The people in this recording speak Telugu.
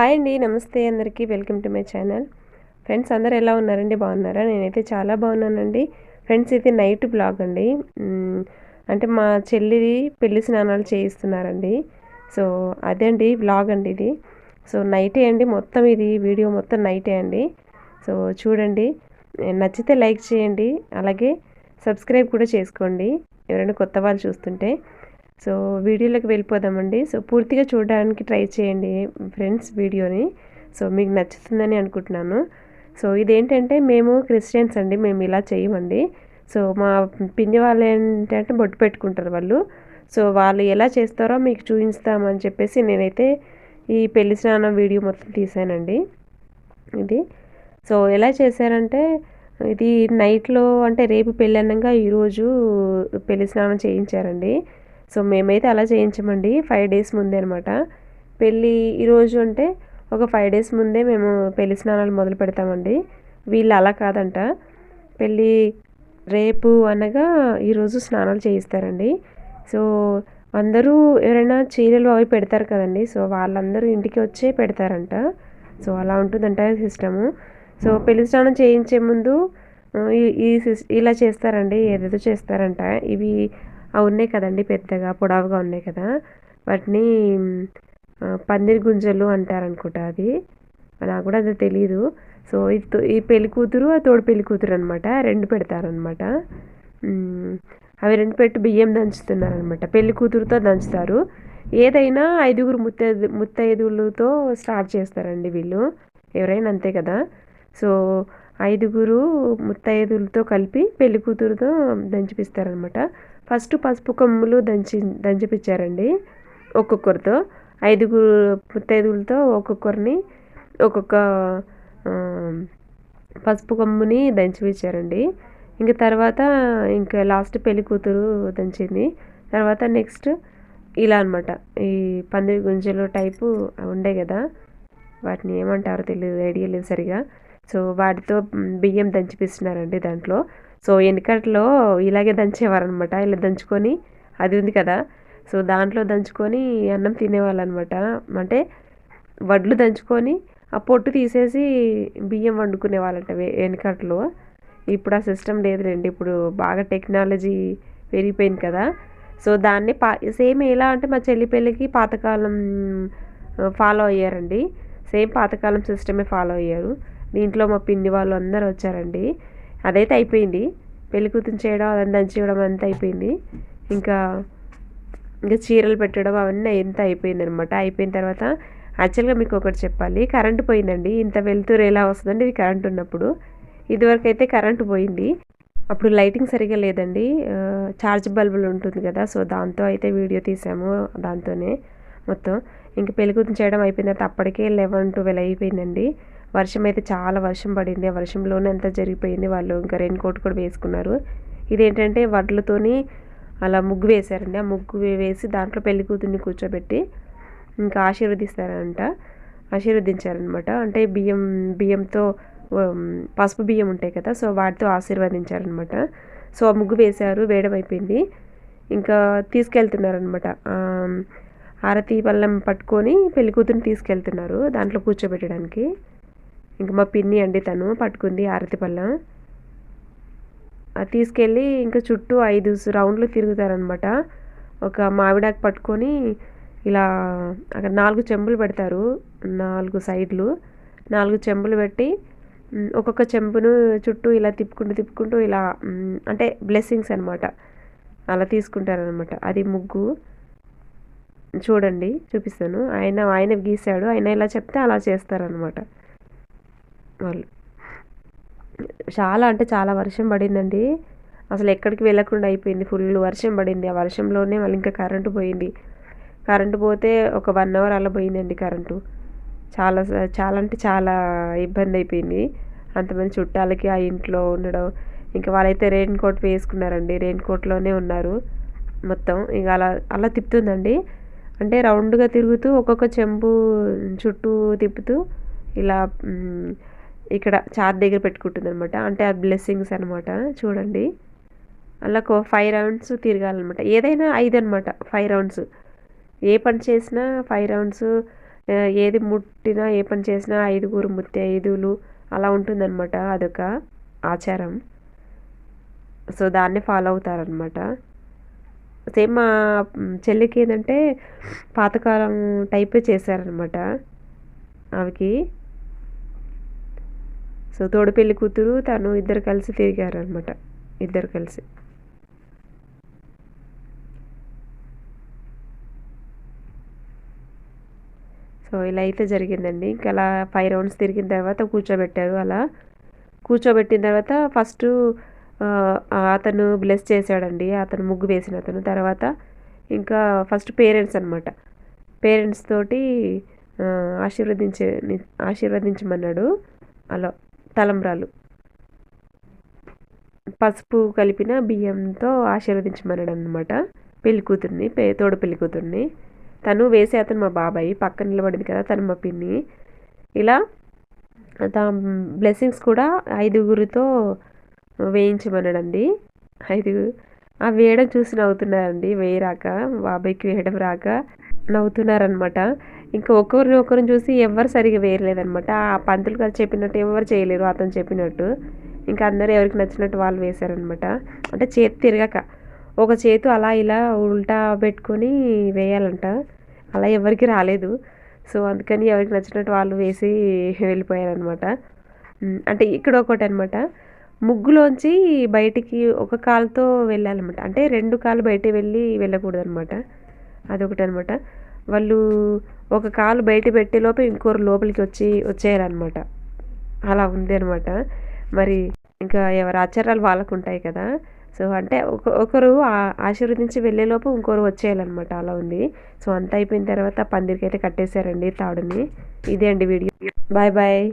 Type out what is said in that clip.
హాయ్ అండి నమస్తే అందరికీ. Welcome to my channel. Friends అందరు ఎలా ఉన్నారండి? బాగున్నారా? నేనైతే చాలా బాగున్నానండి. ఫ్రెండ్స్ ఇది నైట్ బ్లాగ్ అండి. అంటే మా చెల్లిది పెళ్ళి స్నానాలు చేయిస్తున్నారండి. సో అదే అండి బ్లాగ్ అండి ఇది. సో నైటే అండి మొత్తం ఇది వీడియో మొత్తం నైటే అండి. సో చూడండి. నచ్చితే లైక్ చేయండి. అలాగే సబ్స్క్రైబ్ కూడా చేసుకోండి. ఎవరైనా కొత్త వాళ్ళు చూస్తుంటే. సో వీడియోలోకి వెళ్ళిపోదామండి. సో పూర్తిగా చూడడానికి ట్రై చేయండి ఫ్రెండ్స్ వీడియోని. సో మీకు నచ్చుతుందని అనుకుంటున్నాను. సో ఇదేంటంటే మేము క్రిస్టియన్స్ అండి మేము ఇలా చేయమండి. సో మా పిన్ని వాళ్ళు ఏంటంటే బొట్టు పెట్టుకుంటారు వాళ్ళు. సో వాళ్ళు ఎలా చేస్తారో మీకు చూపిస్తామని చెప్పేసి నేనైతే ఈ పెళ్ళి స్నానం వీడియో మొత్తం తీసానండి. ఇది. సో ఎలా చేశారంటే ఇది నైట్లో అంటే రేపు పెళ్ళి అనగా ఈరోజు పెళ్ళి స్నానం చేయించారండి. సో మేమైతే అలా చేయించమండి. ఫైవ్ డేస్ ముందే అనమాట పెళ్ళి ఈరోజు అంటే ఒక ఫైవ్ డేస్ ముందే మేము పెళ్ళి స్నానాలు మొదలు పెడతామండి. వీళ్ళు అలా కాదంట. పెళ్ళి రేపు అనగా ఈరోజు స్నానాలు చేయిస్తారండి. సో అందరూ ఎవరైనా చీరలు అవి పెడతారు కదండి. సో వాళ్ళందరూ ఇంటికి వచ్చే పెడతారంట. సో అలా ఉంటుందంట సిస్టము. సో పెళ్ళి స్నానం చేయించే ముందు ఈ ఈ సిస్ ఇలా చేస్తారండి. ఏదేదో చేస్తారంట. ఇవి అవి ఉన్నాయి కదండి పెద్దగా పొడవుగా ఉన్నాయి కదా. వాటిని పన్నీర్ పందిరి గుంజలు అంటారనుకుంటా అది. నాకు కూడా అది తెలియదు సో ఇది తో- ఈ పెళ్ళి కూతురు ఆ తోడు పెళ్ళి కూతురు అనమాట రెండు పెడతారనమాట అవి రెండు పెట్టి బియ్యం దంచుతున్నారనమాట పెళ్ళి కూతురుతో దంచుతారు. ఏదైనా ఐదుగురు ముత్తైదు ముత్తైదులతో స్టార్ట్ చేస్తారండి వీళ్ళు. ఎవరైనా అంతే కదా. సో ఐదుగురు ముత్తైదులతో కలిపి పెళ్ళి కూతురుతో దంచిపిస్తారనమాట ఫస్ట్ పసుపు కొమ్ములు దంచి దంచిపించారండి ఒక్కొక్కరితో. ఐదుగురు ముత్తైదులతో ఒక్కొక్కరిని ఒక్కొక్క పసుపు కొమ్ముని దంచిపించారండి ఇంకా తర్వాత ఇంకా లాస్ట్ పెళ్ళి కూతురు దంచింది. తర్వాత నెక్స్ట్ ఇలా అనమాట ఈ పందిరి గుంజలు టైపు ఉండే కదా వాటిని ఏమంటారో తెలియదు ఐడియా లేదు సరిగా. సో వాటితో బియ్యం దంచిపిస్తున్నారండి దాంట్లో. సో ఎన్నికట్లో ఇలాగే దంచేవారనమాట. ఇలా దంచుకొని అది ఉంది కదా. సో దాంట్లో దంచుకొని అన్నం తినేవాళ్ళు అనమాట అంటే వడ్లు దంచుకొని ఆ పొట్టు తీసేసి బియ్యం వండుకునే వాళ్ళంట వెనుకట్లో ఇప్పుడు ఆ సిస్టమ్ లేదులేండి. ఇప్పుడు బాగా టెక్నాలజీ పెరిగిపోయింది కదా. సో దాన్ని పా సేమ్ ఎలా అంటే మా చెల్లి పెళ్ళికి పాతకాలం ఫాలో అయ్యారండి. సేమ్ పాతకాలం సిస్టమే ఫాలో అయ్యారు. దీంట్లో మా పిన్ని వాళ్ళు అందరూ వచ్చారండి. అదైతే అయిపోయింది. పెళ్ళి కూతురు చేయడం అదంతా ఇవ్వడం అంతా అయిపోయింది. ఇంకా ఇంకా చీరలు పెట్టడం అవన్నీ ఎంత అయిపోయింది అనమాట అయిపోయిన తర్వాత యాక్చువల్గా మీకు ఒకటి చెప్పాలి. కరెంటు పోయిందండి. ఇంత వెలుతురు ఎలా వస్తుందండి ఇది కరెంట్ ఉన్నప్పుడు. ఇదివరకు అయితే కరెంటు పోయింది. అప్పుడు లైటింగ్ సరిగా లేదండి. ఛార్జ్ బల్బులు ఉంటుంది కదా సో దాంతో అయితే వీడియో తీసాము దాంతోనే మొత్తం. ఇంకా పెళ్ళి కూతురు చేయడం అయిపోయిన తర్వాత అప్పటికే లెవెన్ ట్వెల్వ్ అయిపోయిందండి. వర్షం అయితే చాలా వర్షం పడింది. ఆ వర్షంలోనే అంతా జరిగిపోయింది. వాళ్ళు ఇంకా రెయిన్ కోట్ కూడా వేసుకున్నారు. ఇదేంటంటే వడ్లతోని అలా ముగ్గు వేశారండి. ఆ ముగ్గు వేసి దాంట్లో పెళ్ళి కూతుర్ని కూర్చోబెట్టి ఇంకా ఆశీర్వదిస్తారంట. ఆశీర్వదించారనమాట అంటే బియ్యం బియ్యంతో పసుపు బియ్యం ఉంటాయి కదా సో వాటితో ఆశీర్వదించారనమాట సో ఆ ముగ్గు వేశారు. వేయడం అయిపోయింది. ఇంకా తీసుకెళ్తున్నారనమాట హారతి పళ్ళం పట్టుకొని పెళ్ళి కూతుర్ని తీసుకెళ్తున్నారు దాంట్లో కూర్చోబెట్టడానికి. ఇంకా మా పిన్ని అండి తను పట్టుకుంది ఆరతి పళ్ళం. తీసుకెళ్ళి ఇంకా చుట్టూ ఐదు రౌండ్లు తిరుగుతారనమాట ఒక మామిడాకు పట్టుకొని ఇలా అక్కడ నాలుగు చెంబులు పెడతారు నాలుగు సైడ్లు. నాలుగు చెంబులు పెట్టి ఒక్కొక్క చెంబును చుట్టూ ఇలా తిప్పుకుంటూ తిప్పుకుంటూ ఇలా అంటే బ్లెస్సింగ్స్ అనమాట అలా తీసుకుంటారనమాట అది ముగ్గు. చూడండి చూపిస్తాను. ఆయన ఆయన గీశాడు. ఆయన ఇలా చెప్తే అలా చేస్తారనమాట వాళ్ళు. చాలా అంటే చాలా వర్షం పడిందండి. అసలు ఎక్కడికి వెళ్ళకుండా అయిపోయింది. ఫుల్ వర్షం పడింది. ఆ వర్షంలోనే మళ్ళీ ఇంకా కరెంటు పోయింది. కరెంటు పోతే ఒక వన్ అవర్ అలా పోయిందండి కరెంటు. చాలా చాలా అంటే చాలా ఇబ్బంది అయిపోయింది. అంతమంది చుట్టాలకి ఆ ఇంట్లో ఉండడం. ఇంకా వాళ్ళైతే రెయిన్ కోట్ వేసుకున్నారండి. రెయిన్ కోట్లోనే ఉన్నారు మొత్తం. ఇక అలా అలా తిప్పుతుందండి. అంటే రౌండ్గా తిరుగుతూ ఒక్కొక్క చెంబు చుట్టూ తిప్పుతూ ఇలా ఇక్కడ చార్ దగ్గర పెట్టుకుంటుంది అనమాట అంటే ఆ బ్లెస్సింగ్స్ అనమాట చూడండి. అలా ఫైవ్ రౌండ్స్ తిరగాలన్నమాట. ఏదైనా ఐదు అనమాట ఫైవ్ రౌండ్స్ ఏ పని చేసినా ఫైవ్ రౌండ్స్ ఏది ముట్టినా ఏ పని చేసినా ఐదుగురు ముత్తైదులు అలా ఉంటుందన్నమాట. అదొక ఆచారం. సో దాన్ని ఫాలో అవుతారనమాట సేమ్ మా చెల్లికి ఏంటంటే పాతకాలం టైపే చేశారనమాట ఆమెకి సో తోడు పెళ్ళి కూతురు తను ఇద్దరు కలిసి తిరిగారనమాట ఇద్దరు కలిసి. సో ఇలా అయితే జరిగిందండి. ఇంకా అలా ఫైవ్ రౌండ్స్ తిరిగిన తర్వాత కూర్చోబెట్టారు అలా. కూర్చోబెట్టిన తర్వాత ఫస్ట్ అతను బ్లెస్ చేశాడండి. అతను ముగ్గు వేసిన అతను. తర్వాత ఇంకా ఫస్ట్ పేరెంట్స్ అనమాట పేరెంట్స్ తోటి ఆశీర్వదించే ఆశీర్వదించమన్నాడు. అలా తలంబ్రాలు. పసుపు కలిపిన బియ్యంతో ఆశీర్వదించమన్నాడు అనమాట పెళ్ళి కూతుర్ని పే తోడు పెళ్ళి కూతుర్ని. తను వేసే అతను మా బాబాయ్ పక్కన నిలబడింది కదా తను మా పిన్ని. ఇలా బ్లెస్సింగ్స్ కూడా ఐదుగురితో వేయించమన్నాడండి. ఐదుగురు ఆ వేయడం చూసి నవ్వుతున్నారండి. వేయరాక బాబాయ్కి వేయడం రాక. నవ్వుతున్నారనమాట ఇంకా ఒకరిని ఒకరిని చూసి ఎవరు సరిగా వేయలేదనమాట ఆ పంతులు గారు చెప్పినట్టు ఎవరు చేయలేరు అతను చెప్పినట్టు. ఇంకా అందరూ ఎవరికి నచ్చినట్టు వాళ్ళు వేశారనమాట అంటే చేతి తిరగక. ఒక చేతు అలా ఇలా ఉల్టా పెట్టుకొని వేయాలంట. అలా ఎవరికి రాలేదు. సో అందుకని ఎవరికి నచ్చినట్టు వాళ్ళు వేసి వెళ్ళిపోయారనమాట అంటే ఇక్కడ ఒకటి అనమాట ముగ్గులోంచి బయటికి ఒక కాలుతో వెళ్ళాలన్నమాట. అంటే రెండు కాలు బయట వెళ్ళి వెళ్ళకూడదు అనమాట అదొకటి అనమాట వాళ్ళు ఒక కాలు బయట పెట్టే లోపే ఇంకోరు లోపలికి వచ్చి వచ్చేయారనమాట అలా ఉంది అనమాట మరి ఇంకా ఎవరి ఆచారాలు వాళ్ళకు ఉంటాయి కదా. సో అంటే ఒక ఒకరు ఆశీర్వదించి వెళ్ళేలోపు ఇంకోరు వచ్చేయాలన్నమాట అలా ఉంది. సో అంతా అయిపోయిన తర్వాత పందిరికి అయితే కట్టేశారండి తాడుని. ఇదే అండి వీడియో. Bye bye.